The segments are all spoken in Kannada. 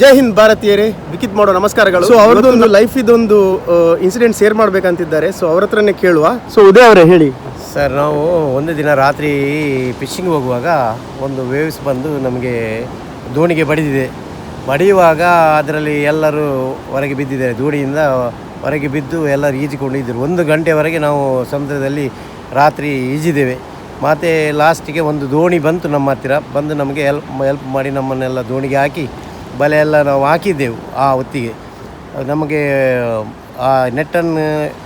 ಜೈ ಹಿಂದ್ ಭಾರತೀಯರೇ ವಿಕಿತ್ ಮಾಡೋ ನಮಸ್ಕಾರಗಳು. ಸೊ ಅವ್ರದ್ದೊಂದು ಲೈಫ್ ಇದೊಂದು ಇನ್ಸಿಡೆಂಟ್ ಶೇರ್ ಮಾಡ್ಬೇಕಂತಿದ್ದಾರೆ. ಸೊ ಅವ್ರ ಹತ್ರನೇ ಕೇಳುವ. ಸೊ ಉದಯ್ ಅವರೇ ಹೇಳಿ. ಸರ್ ನಾವು ಒಂದು ದಿನ ರಾತ್ರಿ ಫಿಶಿಂಗ್ ಹೋಗುವಾಗ ಒಂದು ವೇವ್ಸ್ ಬಂದು ನಮಗೆ ದೋಣಿಗೆ ಬಡಿದಿದೆ. ಬಡಿಯುವಾಗ ಅದರಲ್ಲಿ ಎಲ್ಲರೂ ಹೊರಗೆ ಬಿದ್ದಿದ್ದಾರೆ. ದೋಣಿಯಿಂದ ಹೊರಗೆ ಬಿದ್ದು ಎಲ್ಲರೂ ಈಜಿಕೊಂಡು ಇದ್ದರು. ಒಂದು ಗಂಟೆವರೆಗೆ ನಾವು ಸಮುದ್ರದಲ್ಲಿ ರಾತ್ರಿ ಈಜಿದ್ದೇವೆ. ಮತ್ತು ಲಾಸ್ಟಿಗೆ ಒಂದು ದೋಣಿ ಬಂತು ನಮ್ಮ ಹತ್ತಿರ. ಬಂದು ನಮಗೆ ಹೆಲ್ಪ್ ಹೆಲ್ಪ್ ಮಾಡಿ ನಮ್ಮನ್ನೆಲ್ಲ ದೋಣಿಗೆ ಹಾಕಿ ಬಲೆ ಎಲ್ಲ ನಾವು ಹಾಕಿದ್ದೆವು ಆ ಹೊತ್ತಿಗೆ. ನಮಗೆ ಆ ನೆಟ್ಟನ್ನು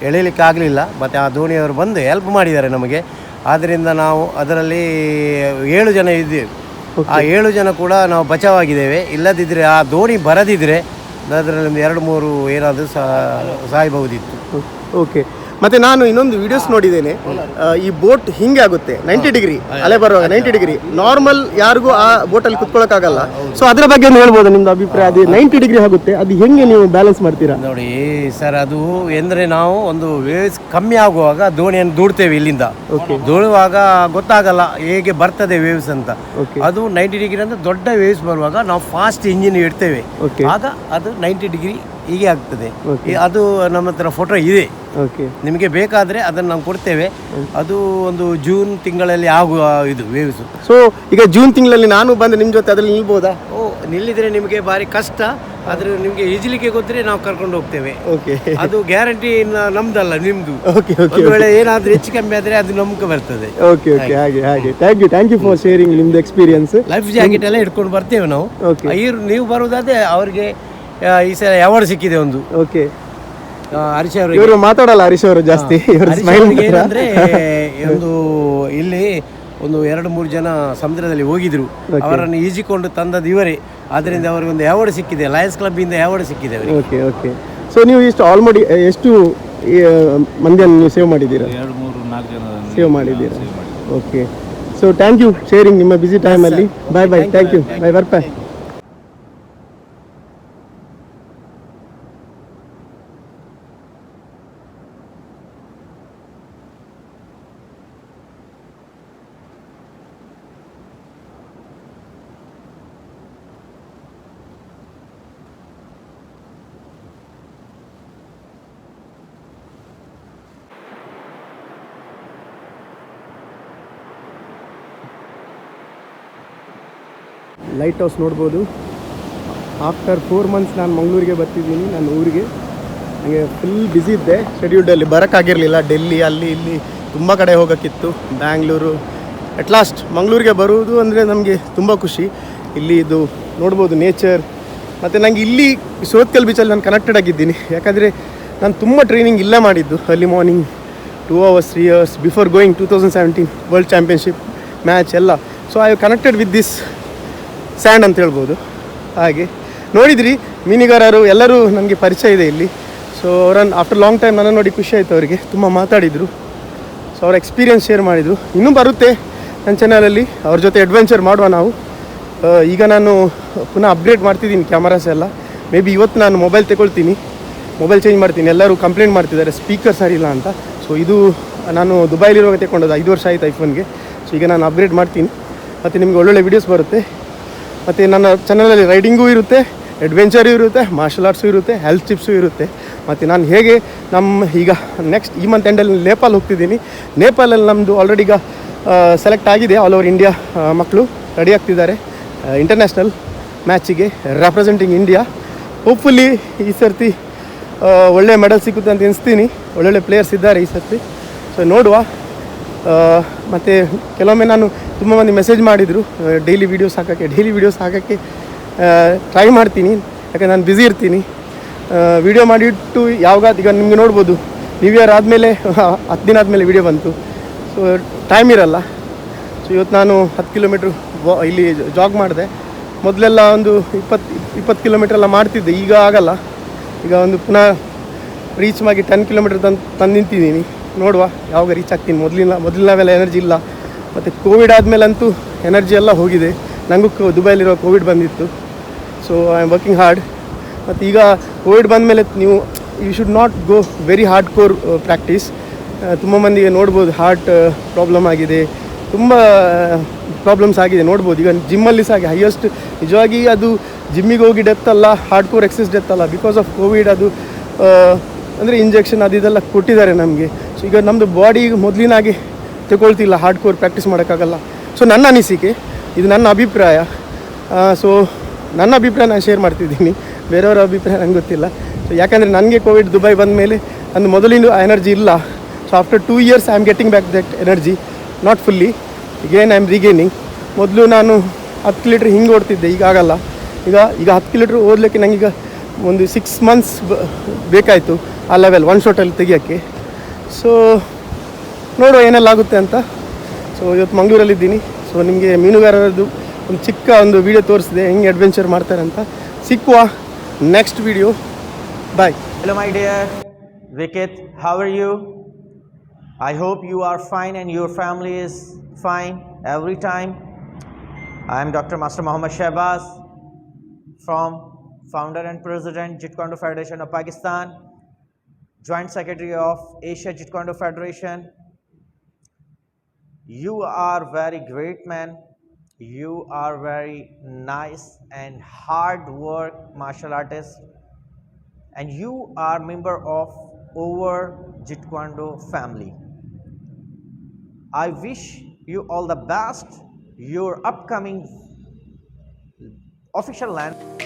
ಎಳೀಲಿಕ್ಕೆ ಆಗಲಿಲ್ಲ ಮತ್ತು ಆ ದೋಣಿಯವರು ಬಂದು ಹೆಲ್ಪ್ ಮಾಡಿದ್ದಾರೆ ನಮಗೆ. ಆದ್ದರಿಂದ ನಾವು ಅದರಲ್ಲಿ ಏಳು ಜನ ಇದ್ದೇವೆ. ಆ ಏಳು ಜನ ಕೂಡ ನಾವು ಬಚಾವಾಗಿದ್ದೇವೆ. ಇಲ್ಲದಿದ್ದರೆ ಆ ದೋಣಿ ಬರದಿದ್ದರೆ ಅದರಲ್ಲಿ ಒಂದು ಎರಡು ಮೂರು ಏನಾದರೂ ಸಹ ಸಾಯಬಹುದಿತ್ತು. ಓಕೆ ಮತ್ತೆ ನಾನು ಇನ್ನೊಂದು ವಿಡಿಯೋಸ್ ನೋಡಿದ್ದೇನೆ. ಈ ಬೋಟ್ ಹಿಂಗೆ ಆಗುತ್ತೆ. ನೈಂಟಿ ಡಿಗ್ರಿ ಅಲೆ ಬರುವಾಗ ನೈಂಟಿ ಡಿಗ್ರಿ ನಾರ್ಮಲ್ ಯಾರಿಗೂ ಆ ಬೋಟಲ್ಲಿ ಕುತ್ಕೊಳ್ಳೋಕ್ಕಾಗಲ್ಲ ಸೊ ಅದರ ಬಗ್ಗೆ ಒಂದು ಹೇಳ್ಬೋದು ನಿಮ್ದು ಅಭಿಪ್ರಾಯ. ಅದು ನೈಂಟಿ ಡಿಗ್ರಿ ಆಗುತ್ತೆ. ಅದು ಹೆಂಗೆ ನೀವು ಬ್ಯಾಲೆನ್ಸ್ ಮಾಡ್ತೀರಾ? ನೋಡಿ ಸರ್ ಅದು ಎಂದರೆ ನಾವು ಒಂದು ವೇವ್ಸ್ ಕಮ್ಮಿ ಆಗುವಾಗ ದೋಣಿಯನ್ನು ದೂಡ್ತೇವೆ ಇಲ್ಲಿಂದ. ದೂಡುವಾಗ ಗೊತ್ತಾಗಲ್ಲ ಹೇಗೆ ಬರ್ತದೆ ವೇವ್ಸ್ ಅಂತ. ಅದು ನೈಂಟಿ ಡಿಗ್ರಿ ಅಂದ್ರೆ ದೊಡ್ಡ ವೇವ್ಸ್ ಬರುವಾಗ ನಾವು ಫಾಸ್ಟ್ ಇಂಜಿನ್ ಇಡ್ತೇವೆ. ಆಗ ಅದು ನೈಂಟಿ ಡಿಗ್ರಿ ಹೀಗೆ ಆಗ್ತದೆ. ಅದು ನಮ್ಮ ಹತ್ರ ಫೋಟೋ ಇದೆ. ಓಕೆ ನಿಮಗೆ ಬೇಕಾದರೆ ಅದನ್ನು ನಾವು ಕೊಡ್ತೇವೆ. ಅದು ಒಂದು ಜೂನ್ ತಿಂಗಳಲ್ಲಿ ಆಗುವ ಇದು ವೇವ್ಸ್ ಸೊ ಈಗ ಜೂನ್ ತಿಂಗಳಲ್ಲಿ ನಾನು ಬಂದು ನಿಮ್ಮ ಜೊತೆ ಅದರಲ್ಲಿ ನಿಲ್ಬೋದಾ? ಓ ನಿಲ್ಲಿದ್ರೆ ನಿಮಗೆ ಭಾರಿ ಕಷ್ಟ. ಆದ್ರೆ ನಿಮಗೆ ಈಜಲಿಕ್ಕೆ ಗೊತ್ತರೆ ನಾವು ಕರ್ಕೊಂಡು ಹೋಗ್ತೇವೆ. ಓಕೆ ಅದು ಗ್ಯಾರಂಟಿ ನಮ್ದಲ್ಲ ನಿಮ್ದು. ಓಕೆ ವೇಳೆ ಏನಾದ್ರೂ ಹೆಚ್ಚು ಕಮ್ಮಿ ಆದ್ರೆ ಅದು ನಮ್ಗೆ ಬರ್ತದೆ. ಓಕೆ ಓಕೆ ಹಾಗೆ. ಹಾಗೆ thank you thank you for sharing ನಿಮ್ದು ಎಕ್ಸ್ಪೀರಿಯನ್ಸ್ ಲೈಫ್ ಜಾಕೆಟ್ ಎಲ್ಲ ಇಟ್ಕೊಂಡು ಬರ್ತೇವೆ ನಾವು. ಇವ್ರು ನೀವು ಬರುವುದಾದ್ರೆ ಅವ್ರಿಗೆ ಈ ಸಲ ಅವಾರ್ಡ್ ಸಿಕ್ಕಿದೆ ಒಂದು. ಓಕೆ ಹರೀಶ್ ಅವರಿಗೆ. ಇವರು ಮಾತಾಡಲ್ಲ ಹರೀಶ್ ಅವರು ಜಾಸ್ತಿ. ಇವರು ಸ್ಮೈಲ್ ಅವರಿಗೆ ಏನಂದ್ರೆ ಒಂದು ಇಲ್ಲಿ ಒಂದು ಎರಡು ಮೂರು ಜನ ಸಮುದ್ರದಲ್ಲಿ ಹೋಗಿದ್ರು. ಅವರನ್ನು ಈಜಿಕೊಂಡು ತಂದದ್ದು ಇವರೇ. ಅದರಿಂದ ಅವರಿಗೆ ಒಂದು ಅವಾರ್ಡ್ ಸಿಕ್ಕಿದೆ. ಲಯನ್ಸ್ ಕ್ಲಬ್ ಇಂದ ಅವಾರ್ಡ್ ಸಿಕ್ಕಿದೆ ಅವರಿಗೆ. ಓಕೆ ಓಕೆ ಸೊ ನೀವು ಇಷ್ಟು ಆಲ್ಮೋಡಿ ಎಷ್ಟು ಮಂದಿಯನ್ನು ನೀವು ಸೇವ್ ಮಾಡಿದ್ದೀರಾ? ಎರಡು ಮೂರು ನಾಲ್ಕು ಜನ ಸೇವ್ ಮಾಡಿದ್ದೀರಾ? Okay so thank you sharing ನಿಮ್ಮ ಬಿಸಿ ಟೈಮಲ್ಲಿ bye bye thank you bye ಬರ್ಪೆ ಲೈಟ್ ಹೌಸ್ ನೋಡ್ಬೋದು. ಆಫ್ಟರ್ ಫೋರ್ ಮಂತ್ಸ್ ನಾನು ಮಂಗಳೂರಿಗೆ ಬರ್ತಿದ್ದೀನಿ, ನನ್ನ ಊರಿಗೆ. ನನಗೆ ಫುಲ್ ಬ್ಯುಸಿ ಇದ್ದೆ. ಶೆಡ್ಯೂಲ್ಡಲ್ಲಿ ಬರೋಕ್ಕಾಗಿರಲಿಲ್ಲ ಡೆಲ್ಲಿ ಅಲ್ಲಿ, ಇಲ್ಲಿ, ತುಂಬ ಕಡೆ ಹೋಗೋಕ್ಕಿತ್ತು. ಬ್ಯಾಂಗ್ಳೂರು ಅಟ್ ಲಾಸ್ಟ್ ಮಂಗಳೂರಿಗೆ ಬರುವುದು ಅಂದರೆ ನಮಗೆ ತುಂಬ ಖುಷಿ. ಇಲ್ಲಿ ಇದು ನೋಡ್ಬೋದು ನೇಚರ್ ಮತ್ತು ನನಗೆ ಇಲ್ಲಿ ಸೋತ್ಕಲ್ ಬೀಚಲ್ಲಿ ನಾನು ಕನೆಕ್ಟೆಡ್ ಆಗಿದ್ದೀನಿ. ಯಾಕಂದರೆ ನಾನು ತುಂಬ ಟ್ರೈನಿಂಗ್ ಇಲ್ಲೇ ಮಾಡಿದ್ದು. ಅಲ್ಲಿ morning two hours three hours before going two thousand seventeen world championship match ಎಲ್ಲ. So I connected with this sand ಅಂತ ಹೇಳ್ಬೋದು. ಹಾಗೆ ನೋಡಿದ್ರಿ, ಮೀನುಗಾರರು ಎಲ್ಲರೂ ನನಗೆ ಪರಿಚಯ ಇದೆ ಇಲ್ಲಿ. ಸೊ ಅವರನ್ನು ಆಫ್ಟರ್ ಲಾಂಗ್ ಟೈಮ್ ನನ್ನ ನೋಡಿ ಖುಷಿ ಆಯಿತು ಅವರಿಗೆ. ತುಂಬ ಮಾತಾಡಿದರು. ಸೊ ಅವ್ರ ಎಕ್ಸ್ಪೀರಿಯನ್ಸ್ ಶೇರ್ ಮಾಡಿದರು. ಇನ್ನೂ ಬರುತ್ತೆ ನನ್ನ ಚಾನಲಲ್ಲಿ ಅವ್ರ ಜೊತೆ ಅಡ್ವೆಂಚರ್ ಮಾಡುವ ನಾವು. ಈಗ ನಾನು ಪುನಃ ಅಪ್ಗ್ರೇಡ್ ಮಾಡ್ತಿದ್ದೀನಿ ಕ್ಯಾಮರಾಸ್ ಎಲ್ಲ. ಮೇ ಬಿ ಇವತ್ತು ನಾನು ಮೊಬೈಲ್ ತಗೊಳ್ತೀನಿ. ಮೊಬೈಲ್ ಚೇಂಜ್ ಮಾಡ್ತೀನಿ. ಎಲ್ಲರೂ ಕಂಪ್ಲೇಂಟ್ ಮಾಡ್ತಿದ್ದಾರೆ ಸ್ಪೀಕರ್ ಸರಿಯಿಲ್ಲ ಅಂತ. ಸೊ ಇದು ನಾನು ದುಬೈಲಿರುವಾಗ ತಗೊಂಡದ್ದು ಐದು ವರ್ಷ ಆಯಿತು ಐಫೋನ್ಗೆ ಸೊ ಈಗ ನಾನು ಅಪ್ಗ್ರೇಡ್ ಮಾಡ್ತೀನಿ. ಮತ್ತು ನಿಮಗೆ ಒಳ್ಳೊಳ್ಳೆ ವೀಡಿಯೋಸ್ ಬರುತ್ತೆ. ಮತ್ತು ನನ್ನ ಚಾನಲಲ್ಲಿ ರೈಡಿಂಗೂ ಇರುತ್ತೆ ಅಡ್ವೆಂಚರೂ ಇರುತ್ತೆ ಮಾರ್ಷಲ್ ಆರ್ಟ್ಸು ಇರುತ್ತೆ ಹೆಲ್ತ್ ಟಿಪ್ಸು ಇರುತ್ತೆ. ಮತ್ತು ನಾನು ಹೇಗೆ ನಮ್ಮ ಈಗ ನೆಕ್ಸ್ಟ್ ಈ ಮಂತ್ ಎಂಡಲ್ಲಿ ನೇಪಾಲ್ ಹೋಗ್ತಿದ್ದೀನಿ. ನೇಪಾಲಲ್ಲಿ ನಮ್ಮದು ಆಲ್ರೆಡಿ ಈಗ ಸೆಲೆಕ್ಟ್ ಆಗಿದೆ ಆಲ್ ಓವರ್ ಇಂಡಿಯಾ ಮಕ್ಕಳು ರೆಡಿ ಆಗ್ತಿದ್ದಾರೆ. ಇಂಟರ್ನ್ಯಾಷನಲ್ ಮ್ಯಾಚಿಗೆ ರೆಪ್ರೆಸೆಂಟಿಂಗ್ ಇಂಡಿಯಾ ಹೋಪ್ಫುಲ್ಲಿ ಈ ಸರ್ತಿ ಒಳ್ಳೆ ಮೆಡಲ್ ಸಿಗುತ್ತೆ ಅಂತ ಎನಿಸ್ತೀನಿ ಒಳ್ಳೊಳ್ಳೆ ಪ್ಲೇಯರ್ಸ್ ಇದ್ದಾರೆ ಈ ಸರ್ತಿ. ಸೊ ನೋಡುವ. ಮತ್ತು ಕೆಲವೊಮ್ಮೆ ನಾನು ತುಂಬ ಮಂದಿ ಮೆಸೇಜ್ ಮಾಡಿದರು ಡೈಲಿ ವೀಡಿಯೋಸ್ ಹಾಕೋಕ್ಕೆ ಡೈಲಿ ವೀಡಿಯೋಸ್ ಹಾಕೋಕ್ಕೆ ಟ್ರೈ ಮಾಡ್ತೀನಿ, ಯಾಕಂದ್ರೆ ನಾನು ಬ್ಯುಸಿ ಇರ್ತೀನಿ. ವೀಡಿಯೋ ಮಾಡಿಟ್ಟು ಯಾವಾಗ ಈಗ ನಿಮಗೆ ನೋಡ್ಬೋದು ನ್ಯೂ ಇಯರ್ ಆದಮೇಲೆ ಹತ್ತು ದಿನ ಆದಮೇಲೆ ವೀಡಿಯೋ ಬಂತು. ಸೊ ಟೈಮ್ ಇರಲ್ಲ. ಸೊ ಇವತ್ತು ನಾನು ಹತ್ತು ಕಿಲೋಮೀಟ್ರ್ ಇಲ್ಲಿ ಜಾಗ್ ಮಾಡಿದೆ. ಮೊದಲೆಲ್ಲ ಒಂದು ಇಪ್ಪತ್ತು ಇಪ್ಪತ್ತು ಕಿಲೋಮೀಟ್ರೆಲ್ಲ ಮಾಡ್ತಿದ್ದೆ, ಈಗ ಆಗಲ್ಲ. ಈಗ ಒಂದು ಪುನಃ ರೀಚ್ ಮಾಡಿ ಟೆನ್ ಕಿಲೋಮೀಟ್ರ್ ತಂದು ತಂದು ನಿಂತಿದ್ದೀನಿ. ನೋಡುವ, ಯಾವಾಗ ರೀಚ್ ಆಗ್ತೀನಿ. ಮೊದಲಿನ ಮೊದಲಿನ ಮೇಲೆ ಎನರ್ಜಿ ಇಲ್ಲ. ಮತ್ತು ಕೋವಿಡ್ ಆದಮೇಲಂತೂ ಎನರ್ಜಿ ಎಲ್ಲ ಹೋಗಿದೆ. ನನಗೂ ದುಬೈಲಿರೋ ಕೋವಿಡ್ ಬಂದಿತ್ತು. So I am working hard ಮತ್ತು ಈಗ ಕೋವಿಡ್ ಬಂದಮೇಲೆ ನೀವು you should not go very hardcore practice ತುಂಬ ಮಂದಿಗೆ ನೋಡ್ಬೋದು ಹಾರ್ಟ್ ಪ್ರಾಬ್ಲಮ್ ಆಗಿದೆ. ತುಂಬ ಪ್ರಾಬ್ಲಮ್ಸ್ ಆಗಿದೆ, ನೋಡ್ಬೋದು. ಈಗ ಜಿಮ್ಮಲ್ಲಿ ಸಹ ಹಾಗೆ ಹೈಯೆಸ್ಟ್ ನಿಜವಾಗಿ ಅದು ಜಿಮ್ಮಿಗೆ ಹೋಗಿ ಡೆತ್ ಅಲ್ಲ ಹಾರ್ಡ್ ಕೋರ್ ಎಕ್ಸಸ್ ಡೆತ್ ಅಲ್ಲ. ಬಿಕಾಸ್ ಆಫ್ ಕೋವಿಡ್ ಅದು ಅಂದರೆ ಇಂಜೆಕ್ಷನ್ ಅದು ಇದೆಲ್ಲ ಕೊಟ್ಟಿದ್ದಾರೆ ನಮಗೆ. ಸೊ ಈಗ ನಮ್ಮದು ಬಾಡಿ ಮೊದಲಿನ ಹಾಗೆ ತಗೊಳ್ತಿಲ್ಲ ಹಾರ್ಡ್ ಕೋರ್ ಪ್ರಾಕ್ಟೀಸ್ ಮಾಡೋಕ್ಕಾಗಲ್ಲ. ಸೊ ನನ್ನ ಅನಿಸಿಕೆ, ಇದು ನನ್ನ ಅಭಿಪ್ರಾಯ. ಸೊ ನನ್ನ ಅಭಿಪ್ರಾಯ ನಾನು ಶೇರ್ ಮಾಡ್ತಿದ್ದೀನಿ. ಬೇರೆಯವರ ಅಭಿಪ್ರಾಯ ನಂಗೆ ಗೊತ್ತಿಲ್ಲ. ಸೊ ಯಾಕಂದರೆ ನನಗೆ ಕೋವಿಡ್ ದುಬೈ ಬಂದ ಮೇಲೆ ಅಂದು ಮೊದಲಿನ ಎನರ್ಜಿ ಇಲ್ಲ. So after two years I am getting back that energy not fully ಈಗೇನು ಐ ಆಮ್ ರಿಗೇನಿಂಗ್ ಮೊದಲು ನಾನು ಹತ್ತು ಕಿಲೋಮೀಟ್ರ್ ಹಿಂಗೆ ಓಡ್ತಿದ್ದೆ, ಈಗ ಆಗಲ್ಲ. ಈಗ ಈಗ ಹತ್ತು ಕಿಲೋಮೀಟ್ರ್ ಓದಲಿಕ್ಕೆ ನನಗೀಗ ಒಂದು ಸಿಕ್ಸ್ ಮಂತ್ಸ್ ಬೇಕಾಯಿತು ಆ ಲೆವೆಲ್ ಒನ್ ಶಾಟಲ್ಲಿ ತೆಗಿಯೋಕ್ಕೆ. ಸೊ ನೋಡುವ ಏನೆಲ್ಲ ಆಗುತ್ತೆ ಅಂತ. ಸೊ ಇವತ್ತು ಮಂಗಳೂರಲ್ಲಿದ್ದೀನಿ. ಸೊ ನಿಮಗೆ ಮೀನುಗಾರರದ್ದು ಒಂದು ಚಿಕ್ಕ ಒಂದು ವಿಡಿಯೋ ತೋರಿಸಿದೆ, ಹೆಂಗೆ ಅಡ್ವೆಂಚರ್ ಮಾಡ್ತಾರೆ ಅಂತ. ಸಿಕ್ಕುವ next video bye hello my dear Viketh how are you I hope you are fine and your family is fine every time I am doctor master Mohammad Shahbaz from founder and president jit federation of Pakistan joint secretary of Asia Jeet Federation. You are very great man. You are very nice and hard work martial artist and you are member of over Jeet family. I wish you all the best. Your upcoming official land